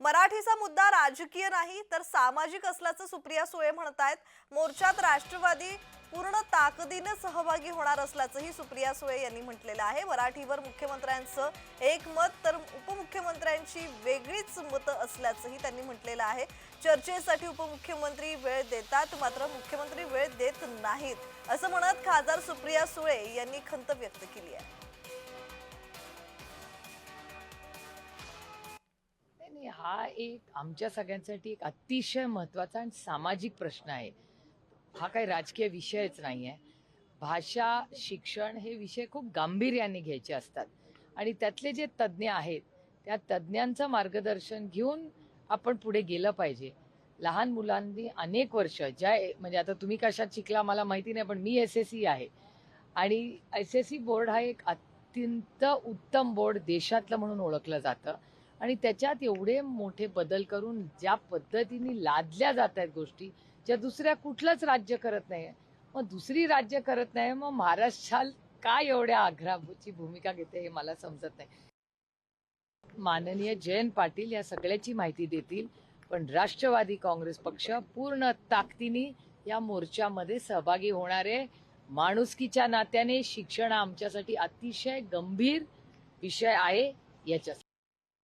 मराठीचा मुद्दा राजकीय नाही तर सामाजिक असल्याचं सुप्रिया सुळे म्हणतायत. मोर्चात राष्ट्रवादी पूर्ण ताकदीने सहभागी होणार असल्याचंही सुप्रिया सुळे यांनी म्हटलेलं आहे. मराठीवर मुख्यमंत्र्यांचं एक मत तर उपमुख्यमंत्र्यांची वेगळीच मतं असल्याचंही त्यांनी म्हटलेलं आहे. चर्चेसाठी उपमुख्यमंत्री वेळ देतात मात्र मुख्यमंत्री वेळ देत नाहीत असं म्हणत खासदार सुप्रिया सुळे यांनी खंत व्यक्त केली हा एक आमच्या सगळ्यांसाठी एक अतिशय महत्त्वाचा आणि सामाजिक प्रश्न आहे. हा काही राजकीय विषयच नाही आहे भाषा शिक्षण हे विषय खूप गांभीर्याने घ्यायचे असतात. आणि त्यातले जे तज्ज्ञ आहेत त्या तज्ज्ञांचं मार्गदर्शन घेऊन आपण पुढे गेलं पाहिजे. लहान मुलांनी अनेक वर्ष ज्या म्हणजे आता तुम्ही कशात शिकला मला माहिती नाही पण मी एस एस सी आहे. आणि एस एस सी बोर्ड हा एक अत्यंत उत्तम बोर्ड देशातलं म्हणून ओळखलं जातं. आणि त्याच्यात एवढे मोठे बदल करून ज्या पद्धतीने लादल्या जात आहेत गोष्टी ज्या दुसऱ्या कुठलंच राज्य करत नाही मग दुसरी राज्य करत नाही मग महाराष्ट्राल काय एवढ्या आग्राची भूमिका घेते हे मला समजत नाही. माननीय जयंत पाटील या सगळ्याची माहिती देतील पण राष्ट्रवादी काँग्रेस पक्ष पूर्ण ताकदीने या मोर्चामध्ये सहभागी होणारे माणुसकीच्या नात्याने शिक्षण आमच्यासाठी अतिशय गंभीर विषय आहे याच्या